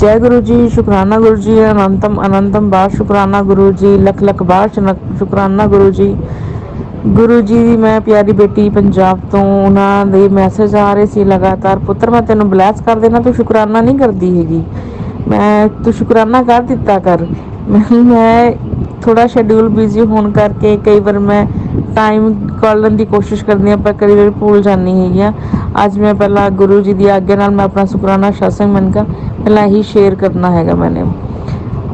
ਜੈ ਗੁਰੂ ਜੀ ਸ਼ੁਕਰਾਨਾ ਗੁਰੂ ਜੀ ਅਨੰਤਮ ਅਨੰਤਮ ਬਾਰ ਸ਼ੁਕਰਾਨਾ ਗੁਰੂ ਜੀ ਲੱਖ ਲੱਖ ਬਾਰ ਸ਼ੁਕਰਾਨਾ ਗੁਰੂ ਜੀ ਗੁਰੂ ਜੀ ਦੀ ਮੈਂ ਪਿਆਰੀ ਬੇਟੀ ਪੰਜਾਬ ਤੋਂ ਉਹਨਾਂ ਦੇ ਮੈਸੇਜ ਆ ਰਹੇ ਸੀ ਲਗਾਤਾਰ ਪੁੱਤਰ ਮੈਂ ਤੈਨੂੰ ਬਲੈਸ ਕਰ ਦੇਣਾ ਤੂੰ ਸ਼ੁਕਰਾਨਾ ਨਹੀਂ ਕਰਦੀ ਹੈਗੀ ਮੈਂ ਤੂੰ ਸ਼ੁਕਰਾਨਾ ਕਰ ਦਿੱਤਾ ਕਰ ਮੈਂ ਮੈਂ ਥੋੜਾ ਸ਼ੈਡਿਊਲ ਬਿਜ਼ੀ ਹੋਣ ਕਰਕੇ ਕਈ ਵਾਰ ਮੈਂ ਟਾਈਮ ਕੱਢਣ ਦੀ ਕੋਸ਼ਿਸ਼ ਕਰਦੀ ਹਾਂ, ਪਰ ਕਈ ਵਾਰ ਭੁੱਲ ਜਾਂਦੀ ਹੈਗੀ ਆ ਅੱਜ ਮੈਂ ਪਹਿਲਾਂ ਗੁਰੂ ਜੀ ਦੀ ਆਗਿਆ ਨਾਲ ਮੈਂ ਆਪਣਾ ਸ਼ੁਕਰਾਨਾ ਸ਼ਾਸਨ ਮੰਨਗਾ ਪਹਿਲਾਂ ਹੀ ਸ਼ੇਅਰ ਕਰਨਾ ਹੈਗਾ ਮੈਨੇ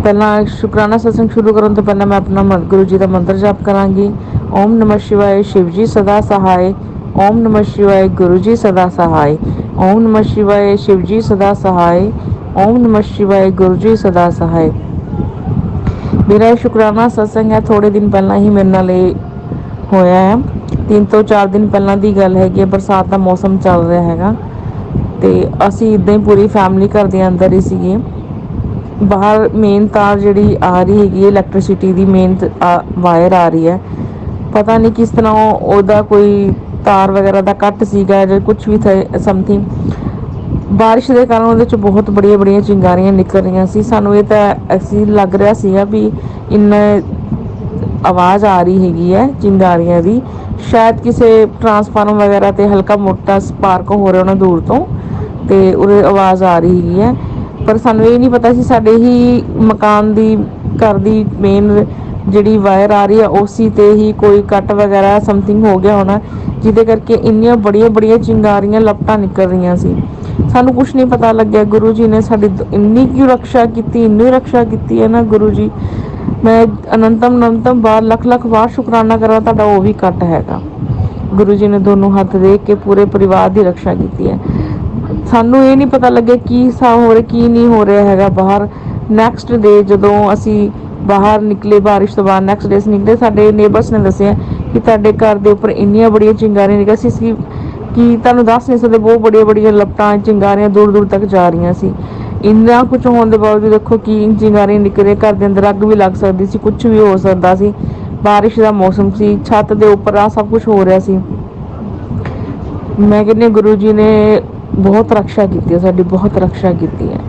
ਪਹਿਲਾਂ ਸ਼ੁਕਰਾਨਾ ਸਤਸੰਗ ਸ਼ੁਰੂ ਕਰਨ ਤੋਂ ਪਹਿਲਾਂ ਮੈਂ ਆਪਣਾ ਗੁਰੂ ਜੀ ਦਾ ਮੰਤਰ ਜਾਪ ਕਰਾਂਗੀ ਓਮ ਨਮः ਸ਼ਿਵਾਏ ਸ਼ਿਵ ਜੀ ਸਦਾ ਸਹਾਇ ਓਮ ਨਮः ਸ਼ਿਵਾਏ ਗੁਰੂ ਜੀ ਸਦਾ ਸਹਾਇ ਓਮ ਨਮः ਸ਼ਿਵਾਏ ਸ਼ਿਵ ਜੀ ਸਦਾ ਸਹਾਇ ਓਮ ਨਮः ਸ਼ਿਵਾਏ ਗੁਰੂ ਜੀ ਸਦਾ ਸਹਾਇ ਮੇਰਾ ਇਹ ਸ਼ੁਕਰਾਨਾ ਸਤਸੰਗ ਹੈ ਥੋੜੇ ਦਿਨ ਪਹਿਲਾਂ ਹੀ ਮੇਰੇ ਨਾਲ ਇਹ ਹੋਇਆ ਹੈ ਤਿੰਨ ਤੋਂ ਚਾਰ ਦਿਨ ਪਹਿਲਾਂ ਦੀ ਗੱਲ ਹੈਗੀ ਹੈ ਬਰਸਾਤ ਦਾ ਮੌਸਮ ਚੱਲ ਰਿਹਾ ਹੈਗਾ। ਤੇ ਅਸੀਂ ਇਦਾਂ ਹੀ ਪੂਰੀ ਫੈਮਿਲੀ ਘਰ ਦੇ ਅੰਦਰ ਹੀ ਸੀਗੇ। ਬਾਹਰ ਮੇਨ ਤਾਰ ਜਿਹੜੀ ਆ ਰਹੀ ਹੈਗੀ ਹੈ ਇਲੈਕਟ੍ਰਿਸਿਟੀ ਦੀ ਮੇਨ ਵਾਇਰ ਆ ਰਹੀ ਹੈ। ਪਤਾ ਨਹੀਂ ਕਿਸ ਤਰ੍ਹਾਂ ਉਹਦਾ ਕੋਈ ਤਾਰ ਵਗੈਰਾ ਦਾ ਕੱਟ ਸੀਗਾ ਜਾਂ ਕੁਝ ਵੀ ਸਮਥਿੰਗ ਬਾਰਿਸ਼ ਦੇ ਕਾਰਨ ਉਹਦੇ ਚ ਬਹੁਤ ਬੜੀਆਂ ਬੜੀਆਂ ਚਿੰਗਾਰੀਆਂ ਨਿਕਲ ਰਹੀਆਂ ਸੀ। ਸਾਨੂੰ ਇਹ ਤਾਂ ਅਸੀਂ ਲੱਗ ਰਿਹਾ ਸੀਗਾ ਵੀ ਇੰਨਾ ਆਵਾਜ਼ ਆ ਰਹੀ ਹੈਗੀ ਹੈ ਚਿੰਗਾਰੀਆਂ ਦੀ। ਸ਼ਾਇਦ ਕਿਸੇ ਟਰਾਂਸਫਾਰਮ ਵਗੈਰਾ ਤੇ ਹਲਕਾ ਮੋਟਾ ਸਪਾਰਕ ਹੋ ਰਿਹਾ ਉਹਨਾਂ ਦੂਰ ਤੋਂ ਤੇ ਉਹਦੇ ਆਵਾਜ਼ ਆ ਰਹੀ ਹੈਗੀ ਹੈ। ਪਰ ਸਾਨੂੰ ਇਹ ਨਹੀਂ ਪਤਾ ਸੀ ਸਾਡੇ ਹੀ ਮਕਾਨ ਦੀ, ਘਰ ਦੀ ਮੇਨ ਜਿਹੜੀ ਵਾਇਰ ਆ ਰਹੀ ਹੈ ਉਸੇ ਤੇ ਹੀ ਕੋਈ ਕੱਟ ਵਗੈਰਾ ਸਮਥਿੰਗ ਹੋ ਗਿਆ ਹੋਣਾ, ਜਿਹਦੇ ਕਰਕੇ ਇੰਨੀਆਂ ਬੜੀਆਂ ਬੜੀਆਂ ਚਿੰਗਾਰੀਆਂ ਲਪਟਾਂ ਨਿਕਲ ਰਹੀਆਂ ਸੀ। ਸਾਨੂੰ ਕੁਝ ਨਹੀਂ ਪਤਾ ਲੱਗਿਆ। ਗੁਰੂ ਜੀ ਨੇ ਸਾਡੀ ਇੰਨੀ ਕੀ ਰੱਖਿਆ ਕੀਤੀ, ਇੰਨੀ ਰੱਖਿਆ ਕੀਤੀ ਹੈ ਨਾ ਗੁਰੂ ਜੀ ਮੈਂ ਅਨੰਤਮ ਅਨੰਤਮ ਬਾਰ ਲੱਖ ਲੱਖ ਵਾਰ ਸ਼ੁਕਰਾਨਾ ਕਰਾਂ ਤੁਹਾਡਾ ਉਹ ਵੀ ਕੱਟ ਹੈਗਾ। ਗੁਰੂ ਜੀ ਨੇ ਦੋਨੋਂ ਹੱਥ ਦੇ ਕੇ ਪੂਰੇ ਪਰਿਵਾਰ ਦੀ ਰੱਖਿਆ ਕੀਤੀ ਹੈ। ਸਾਨੂੰ ਇਹ ਨਹੀਂ ਪਤਾ ਲੱਗਿਆ ਕੀ ਸਾ ਹੋ ਰਿਹਾ, ਕੀ ਨਹੀਂ ਹੋ ਰਿਹਾ ਹੈਗਾ ਬਾਹਰ। ਨੈਕਸਟ ਡੇ ਜਦੋਂ ਅਸੀਂ ਬਾਹਰ ਨਿਕਲੇ, ਬਾਰਿਸ਼ ਤੋਂ ਬਾਅਦ ਨੈਕਸਟ ਡੇ ਨਿਕਲੇ, ਸਾਡੇ ਨੇਬਰਸ ਨੇ ਦੱਸਿਆ ਕਿ ਤੁਹਾਡੇ ਘਰ ਦੇ ਉੱਪਰ ਇੰਨੀਆਂ ਬੜੀਆਂ ਚਿੰਗਾਰੀਆਂ ਨਿਕਲ ਸੀ ਕਿ ਤੁਹਾਨੂੰ ਦੱਸ ਨਹੀਂ ਸਕਦੇ, ਬਹੁਤ ਬੜੀਆਂ ਬੜੀਆਂ ਲਪਟਾਂ ਚਿੰਗਾਰੀਆਂ ਦੂਰ ਦੂਰ ਤੱਕ ਜਾ ਰਹੀਆਂ ਸੀ। ਇੰਨਾ ਕੁਝ ਹੋਣ ਦੇ ਬਾਵਜੂਦ ਦੇਖੋ ਕੀ ਚਿੰਗਾਰੀਆਂ ਨਿਕਲੇ, ਘਰ ਦੇ ਅੰਦਰ ਅੱਗ ਵੀ ਲੱਗ ਸਕਦੀ ਸੀ ਕੁਝ ਵੀ ਹੋ ਸਕਦਾ ਸੀ। ਬਾਰਿਸ਼ ਦਾ ਮੌਸਮ ਸੀ, ਛੱਤ ਦੇ ਉੱਪਰ ਆ ਸਭ ਕੁਝ ਹੋ ਰਿਹਾ ਸੀ। ਮੈਂ ਕਹਿੰਦੀ ਗੁਰੂ ਜੀ ਨੇ ਬਹੁਤ ਰੱਖਿਆ ਕੀਤੀ ਹੈ, ਸਾਡੀ ਬਹੁਤ ਰੱਖਿਆ ਕੀਤੀ ਹੈ।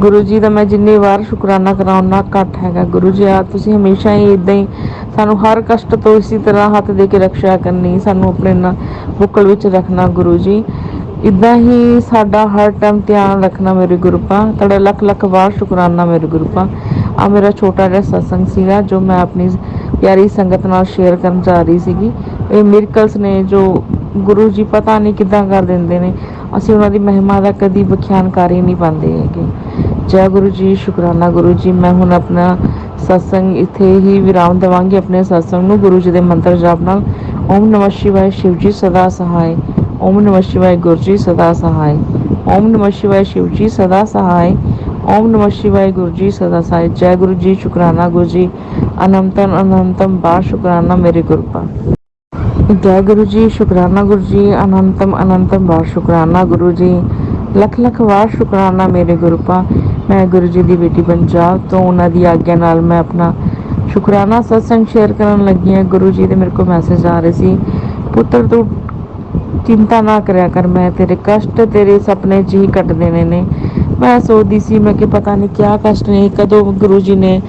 ਗੁਰੂ ਜੀ ਦਾ ਮੈਂ ਜਿੰਨੀ ਵਾਰ ਸ਼ੁਕਰਾਨਾ ਕਰਾਂ ਉਹਨਾਂ ਘੱਟ ਹੈਗਾ। ਗੁਰੂ ਜੀ ਆ ਤੁਸੀਂ ਹਮੇਸ਼ਾ ਹੀ ਇਦਾਂ ਹੀ ਸਾਨੂੰ ਹਰ ਕਸ਼ਟ ਤੋਂ ਇਸੇ ਤਰ੍ਹਾਂ ਹੱਥ ਦੇ ਕੇ ਰੱਖਿਆ ਕਰਨੀ, ਸਾਨੂੰ ਆਪਣੇ ਨਾਲ ਬੁੱਕਲ ਵਿੱਚ ਰੱਖਣਾ, ਗੁਰੂ ਜੀ। ਇਦਾਂ ਹੀ ਸਾਡਾ ਹਰ ਟਾਈਮ ਧਿਆਨ ਰੱਖਣਾ ਮੇਰੇ ਗੁਰੂਪਾ, ਤੁਹਾਡਾ ਲੱਖ ਲੱਖ ਵਾਰ ਸ਼ੁਕਰਾਨਾ ਮੇਰੇ ਗੁਰੂਪਾ। ਆ ਮੇਰਾ ਛੋਟਾ ਜਿਹਾ ਸਤਸੰਗ ਸੀਗਾ ਜੋ ਮੈਂ ਆਪਣੀ ਪਿਆਰੀ ਸੰਗਤ ਨਾਲ ਸ਼ੇਅਰ ਕਰਨ ਜਾ ਰਹੀ ਸੀਗੀ। ਇਹ ਮਿਰਕਲਸ ਨੇ ਜੋ ਗੁਰੂ ਜੀ ਪਤਾ ਨਹੀਂ ਕਿਦਾਂ ਕਰ ਦਿੰਦੇ ਨੇ। ਅਸੀਂ ਉਹਨਾਂ ਦੀ ਮਹਿਮਾ ਦਾ ਕਦੀ ਵਿਖਿਆਨ ਕਰ ਹੀ ਨਹੀਂ ਪਾਉਂਦੇ ਹੈਗੇ। ਜੈ ਗੁਰੂ ਜੀ, ਸ਼ੁਕਰਾਨਾ ਗੁਰੂ ਜੀ, ਮੈਂ ਹੁਣ ਆਪਣਾ ਸਤਸੰਗ ਇੱਥੇ ਹੀ ਵਿਰਾਮ ਦਵਾਂਗੀ, ਆਪਣੇ ਸਤਸੰਗ ਨੂੰ ਗੁਰੂ ਜੀ ਦੇ ਮੰਤਰ ਜਾਪ ਨਾਲ। ਓਮ ਨਮः ਸ਼ਿਵਾਏ, ਸ਼ਿਵ ਜੀ ਸਦਾ ਸਹਾਈ ओम नमः शिवाय गुरु जी सदा सहाय ओम नमः शिवाय शिव जी सदा सहाय ओम नमः शिवाय गुरु जी सदा सहाय जय गुरु जी शुक्राना गुरु जी अनंतम अनंतम बार शुक्राना मेरे गुरुपा जय गुरु जी शुक्राना गुरु जी अनंतम अनंतम बार शुक्राना गुरु जी ਲੱਖ ਲੱਖ ਵਾਰ ਸ਼ੁਕਰਾਨਾ ਮੇਰੇ ਗੁਰੂਪਾ ਮੈਂ ਗੁਰੂ ਜੀ ਦੀ ਬੇਟੀ ਪੰਜਾਬ ਤੋਂ ਉਹਨਾਂ ਦੀ ਆਗਿਆ ਨਾਲ ਮੈਂ ਆਪਣਾ ਸ਼ੁਕਰਾਨਾ ਸਤਸੰਗ ਸ਼ੇਅਰ ਕਰਨ ਲੱਗੀ ਹਾਂ ਗੁਰੂ ਜੀ ਦੇ ਮੇਰੇ ਕੋਲ ਮੈਸੇਜ ਆ ਰਹੇ ਸੀ ਪੁੱਤਰ ਤੂੰ ਚਿੰਤਾ ਨਾ ਕਰਿਆ ਕਰ, ਮੈਂ ਤੇਰੇ ਕਸ਼ਟ ਤੇਰੇ ਸੁਪਨੇ 'ਚ ਹੀ ਕੱਟ ਦੇਣੇ ਨੇ। ਮੈਂ ਸੋਚਦੀ ਸੀ, ਮੈਂ ਕਿ ਪਤਾ ਨਹੀਂ ਕਿਆ ਕਸ਼ਟ ਨੇ, ਕਦੋਂ ਗੁਰੂ ਜੀ ਨੇ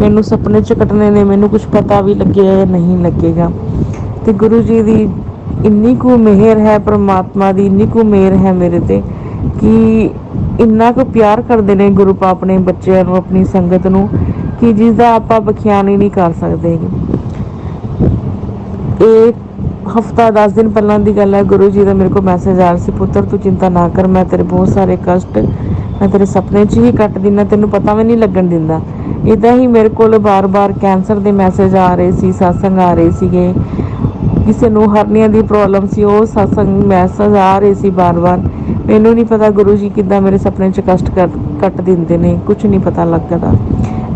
ਮੈਨੂੰ ਸੁਪਨੇ 'ਚ ਕੱਟਣੇ ਨੇ, ਮੈਨੂੰ ਕੁਝ ਪਤਾ ਵੀ ਲੱਗਿਆ ਜਾਂ ਨਹੀਂ ਲੱਗੇਗਾ। ਤੇ ਗੁਰੂ ਜੀ ਦੀ ਇੰਨੀ ਕੁ ਮਿਹਰ ਹੈ, ਪ੍ਰਮਾਤਮਾ ਦੀ ਇੰਨੀ ਕੁ ਮਿਹਰ ਹੈ ਮੇਰੇ ਤੇ, ਕਿ ਇੰਨਾ ਕੁ ਪਿਆਰ ਕਰਦੇ ਨੇ ਗੁਰੂ ਪਾ ਆਪਣੇ ਬੱਚਿਆਂ ਨੂੰ, ਆਪਣੀ ਸੰਗਤ ਨੂੰ, ਕਿ ਜਿਸ ਦਾ ਆਪਾਂ ਬਖਿਆਨ ਹੀ ਨਹੀਂ ਕਰ ਸਕਦੇ ਇਹ ਹਫਤਾ 10 ਦਿਨ ਪਹਿਲਾਂ ਦੀ ਗੱਲ ਹੈ, ਗੁਰੂ ਜੀ ਦਾ ਮੇਰੇ ਕੋਲ ਮੈਸੇਜ ਆ ਰਿਹਾ ਸੀ, ਪੁੱਤਰ, ਤੂੰ ਚਿੰਤਾ ਨਾ ਕਰ, ਮੈਂ ਤੇਰੇ ਬਹੁਤ ਸਾਰੇ ਕਸ਼ਟ, ਮੈਂ ਤੇਰੇ ਸੁਪਨੇ 'ਚ ਹੀ ਕੱਟ ਦਿੰਦਾ, ਤੈਨੂੰ ਪਤਾ ਵੀ ਨਹੀਂ ਲੱਗਣ ਦਿੰਦਾ। ਇਦਾਂ ਹੀ ਮੇਰੇ ਕੋਲ ਬਾਰ-ਬਾਰ ਕੈਂਸਰ ਦੇ ਮੈਸੇਜ ਆ ਰਹੇ ਸੀ, satsang ਆ ਰਹੇ ਸੀਗੇ। ਕਿਸੇ ਨੂੰ ਹਰਨੀਆਂ ਦੀ ਪ੍ਰੋਬਲਮ ਸੀ, ਉਹ satsang ਮੈਸੇਜ ਆ ਰਹੇ ਸੀ ਬਾਰ-ਬਾਰ। ਮੈਨੂੰ ਨਹੀਂ ਪਤਾ ਗੁਰੂ ਜੀ ਕਿੱਦਾਂ ਮੇਰੇ ਸੁਪਨੇ 'ਚ ਕਸ਼ਟ ਕੱਟ ਦਿੰਦੇ ਨੇ ਕੁਝ ਨਹੀਂ ਪਤਾ ਲੱਗਦਾ।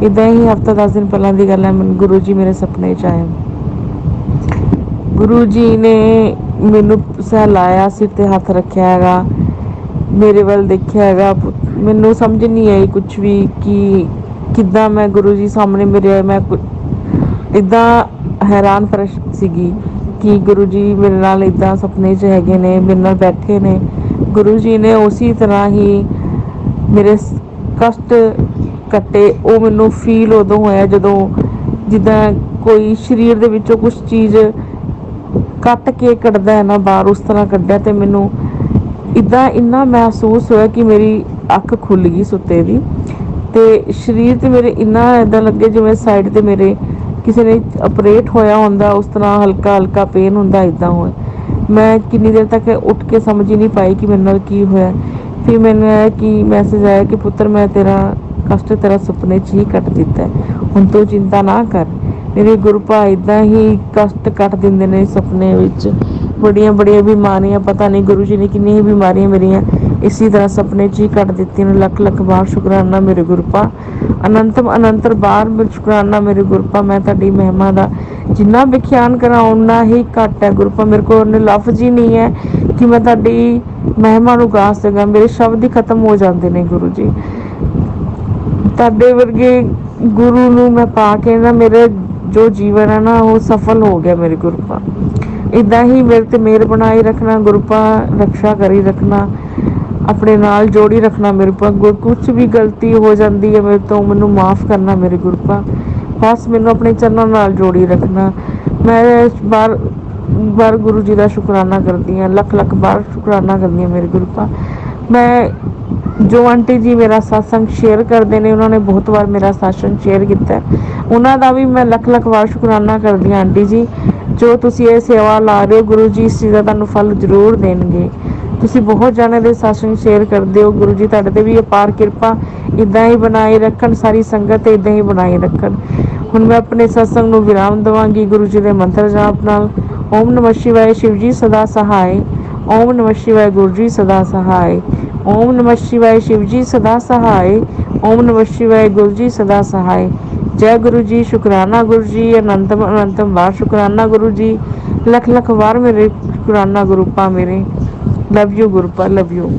ਇਦਾਂ ਹੀ ਹਫਤਾ 10 ਦਿਨ ਪਹਿਲਾਂ ਦੀ ਗੱਲ ਹੈ, ਗੁਰੂ ਜੀ ਮੇਰੇ ਸੁਪਨੇ 'ਚ ਆਏ। ਗੁਰੂ ਜੀ ਨੇ ਮੈਨੂੰ ਸਹਿਲਾਇਆ ਸਿਰ ਤੇ ਹੱਥ ਰੱਖਿਆ ਹੈਗਾ, ਮੇਰੇ ਵੱਲ ਦੇਖਿਆ ਹੈਗਾ ਮੈਨੂੰ ਸਮਝ ਨਹੀਂ ਆਈ ਕੁਝ ਵੀ ਕਿ ਕਿੱਦਾਂ ਮੈਂ ਗੁਰੂ ਜੀ ਸਾਹਮਣੇ ਮੇਰੇ, ਮੈਂ ਇਦਾਂ ਹੈਰਾਨ ਫਰਸ਼ ਸੀਗੀ ਕਿ ਗੁਰੂ ਜੀ ਮੇਰੇ ਨਾਲ ਇਦਾਂ ਸੁਪਨੇ 'ਚ ਹੈਗੇ ਨੇ, ਮੇਰੇ ਨਾਲ ਬੈਠੇ ਨੇ। ਗੁਰੂ ਜੀ ਨੇ ਉਸੇ ਤਰ੍ਹਾਂ ਹੀ ਮੇਰੇ ਕਸ਼ਟ ਕੱਟੇ, ਉਹ ਮੈਨੂੰ ਫੀਲ ਉਦੋਂ ਹੋਇਆ ਜਦੋਂ ਜਿੱਦਾਂ ਕੋਈ ਸਰੀਰ ਦੇ ਵਿੱਚੋਂ ਕੁਝ ਚੀਜ਼ ਕੱਟ ਕੇ ਕੱਢਦਾ ਹੈ ਨਾ ਬਾਹਰ ਉਸ ਤਰ੍ਹਾਂ ਕੱਢਿਆ ਤੇ ਮੈਨੂੰ ਇਦਾਂ ਇੰਨਾ ਮਹਿਸੂਸ ਹੋਇਆ ਕਿ ਮੇਰੀ ਅੱਖ ਖੁੱਲ ਗਈ ਸੁੱਤੇ ਦੀ ਤੇ ਸਰੀਰ ਤੇ ਮੇਰੇ ਇੰਨਾ ਇਦਾਂ ਲੱਗੇ ਜਿਵੇਂ ਸਾਈਡ ਤੇ ਮੇਰੇ ਕਿਸੇ ਨੇ ਆਪਰੇਟ ਹੋਇਆ ਹੁੰਦਾ, ਉਸ ਤਰ੍ਹਾਂ ਹਲਕਾ ਹਲਕਾ ਪੇਨ ਹੁੰਦਾ ਇਦਾਂ ਹੋਇਆ। ਮੈਂ ਕਿੰਨੀ ਦੇਰ ਤੱਕ ਉੱਠ ਕੇ ਸਮਝ ਹੀ ਨਹੀਂ ਪਾਈ ਕਿ ਮੇਰੇ ਨਾਲ ਕੀ ਹੋਇਆ। ਫਿਰ ਮੈਨੂੰ ਆਇਆ ਕਿ ਮੈਸੇਜ ਆਇਆ ਕਿ ਪੁੱਤਰ, ਮੈਂ ਤੇਰਾ ਕਸ਼ਟ ਤੇਰਾ ਸੁਪਨੇ 'ਚ ਹੀ ਕੱਟ ਦਿੱਤਾ ਹੁਣ ਤੂੰ ਚਿੰਤਾ ਨਾ ਕਰ। ਮੇਰੇ ਗੁਰੂ ਭਾ ਇਦਾਂ ਹੀ ਕਸ਼ਟ ਕੱਟ ਦਿੰਦੇ ਨੇ ਸੁਪਨੇ ਵਿੱਚ। ਬੜੀਆਂ ਬੜੀਆਂ ਬਿਮਾਰੀਆਂ, ਪਤਾ ਨਹੀਂ ਗੁਰੂ ਜੀ ਨੇ ਕਿੰਨੀਆਂ ਬਿਮਾਰੀਆਂ ਮੇਰੀਆਂ। ਇਸੇ ਤਰ੍ਹਾਂ ਸੁਪਨੇ 'ਚ ਹੀ ਕੱਟ ਦਿੱਤੀਆਂ ਨੇ, ਲੱਖ ਲੱਖ ਵਾਰ ਸ਼ੁਕਰਾਨਾ ਮੇਰੇ ਗੁਰੂ ਅਨੰਤਮ ਅਨੰਤਰ ਬਾਰ ਮੇਰੇ ਸ਼ੁਕਰਾਨਾ ਮੇਰੇ ਗੁਰੂ ਮੈਂ ਤੁਹਾਡੀ ਮਹਿਮਾ ਦਾ। ਜਿੰਨਾ ਵਿਖਿਆਨ ਕਰਾਂ ਉਨਾ ਹੀ ਘੱਟ ਹੈ ਗੁਰਪਾ ਮੇਰੇ ਕੋਲ ਉਹਨੇ ਲਫ਼ਜ਼ ਹੀ ਨਹੀਂ ਹੈ ਕਿ ਮੈਂ ਤੁਹਾਡੀ ਮਹਿਮਾ ਨੂੰ ਗਾ ਸਕਾਂ। ਮੇਰੇ ਸ਼ਬਦ ਹੀ ਖਤਮ ਹੋ ਜਾਂਦੇ ਨੇ ਗੁਰੂ ਜੀ। ਤੁਹਾਡੇ ਵਰਗੇ ਗੁਰੂ ਨੂੰ ਮੈਂ ਪਾ ਕੇ ਨਾ ਮੇਰੇ ਜੋ ਜੀਵਨ ਹੈ ਨਾ, ਉਹ ਸਫਲ ਹੋ ਗਿਆ ਮੇਰੇ ਗੁਰੂ ਪਾ ਇਦਾਂ ਹੀ ਮੇਰੇ ਤੇ ਮਿਹਰ ਬਣਾਈ ਰੱਖਣਾ ਗੁਰੂ ਰੱਖਿਆ ਕਰੀ ਰੱਖਣਾ, ਆਪਣੇ ਨਾਲ ਜੋੜੀ ਰੱਖਣਾ ਮੇਰੇ ਪਾ ਕੁਝ ਵੀ ਗਲਤੀ ਹੋ ਜਾਂਦੀ ਹੈ ਮੇਰੇ ਤੋਂ, ਮੈਨੂੰ ਮਾਫ ਕਰਨਾ ਮੇਰੇ ਗੁਰੂਪਾ। ਬਸ ਮੈਨੂੰ ਆਪਣੇ ਚਰਨਾਂ ਨਾਲ ਜੋੜੀ ਰੱਖਣਾ। ਮੈਂ ਇਸ ਬਾਰ ਬਾਰ ਗੁਰੂ ਜੀ ਦਾ ਸ਼ੁਕਰਾਨਾ ਕਰਦੀ ਹਾਂ ਲੱਖ ਲੱਖ ਬਾਰ ਸ਼ੁਕਰਾਨਾ ਕਰਦੀ ਹਾਂ ਮੇਰੇ ਗੁਰੂ ਮੈਂ ਜੋ ਆਂਟੀ ਜੀ ਮੇਰਾ satsang ਸ਼ੇਅਰ ਕਰਦੇ ਨੇ, ਉਹਨਾਂ ਨੇ ਬਹੁਤ ਵਾਰ ਮੇਰਾ satsang ਸ਼ੇਅਰ ਕੀਤਾ ਉਹਨਾਂ ਦਾ ਵੀ ਮੈਂ ਲੱਖ ਲੱਖ ਵਾਰ ਸ਼ੁਕਰਾਨਾ ਕਰਦੀ ਹਾਂ ਆਂਟੀ ਜੀ, ਜੋ ਤੁਸੀਂ ਇਹ ਸੇਵਾ ਲਾ ਰਹੇ ਹੋ, ਗੁਰੂ ਜੀ ਇਸ ਚੀਜ਼ ਦਾ ਤੁਹਾਨੂੰ ਫਲ ਜ਼ਰੂਰ ਦੇਣਗੇ। ਤੁਸੀਂ ਬਹੁਤ ਜਾਣੇ ਦੇ satsang ਸ਼ੇਅਰ ਕਰਦੇ ਹੋ, ਗੁਰੂ ਜੀ ਤੁਹਾਡੇ ਤੇ ਵੀ ਅਪਾਰ ਕਿਰਪਾ ਇਦਾਂ ਹੀ ਬਣਾਏ ਰੱਖਣ, ਸਾਰੀ ਸੰਗਤ ਤੇ ਇਦਾਂ ਹੀ ਬਣਾਏ ਰੱਖਣ। ਹੁਣ ਮੈਂ ਆਪਣੇ satsang ਨੂੰ ਵਿਰਾਮ ਦਵਾਂਗੀ ਗੁਰੂ ਜੀ ਦੇ ਮੰਤਰ ਜਾਪ ਨਾਲ। ਓਮ ਨਮঃ ਸ਼ਿਵਾਏ, ਸ਼ਿਵ ਜੀ ਸਦਾ ਸਹਾਇ ਓਮ ਨਮঃ ਸ਼ਿਵਾਏ, ਗੁਰੂ ਜੀ ਸਦਾ ਸਹਾਇ ਓਮ ਨਮঃ ਸ਼ਿਵਾਏ ਸ਼ਿਵ ਜੀ ਸਦਾ ਸਹਾਇ ਓਮ ਨਮঃ ਸ਼ਿਵਾਏ ਗੁਰੂ ਜੀ ਸਦਾ ਸਹਾਇ ਜੈ ਗੁਰੂ ਜੀ ਸ਼ੁਕਰਾਨਾ ਗੁਰੂ ਜੀ ਅਨੰਤਮ ਅਨੰਤਮ ਵਾਰ ਸ਼ੁਕਰਾਨਾ ਗੁਰੂ ਜੀ ਲੱਖ ਲੱਖ ਵਾਰ ਮੇਰੇ ਸ਼ੁਕਰਾਨਾ ਗੁਰੂਪਾ ਮੇਰੇ ਲਵ ਯੂ ਗੁਰੂ ਪਾ ਲਵ ਯੂ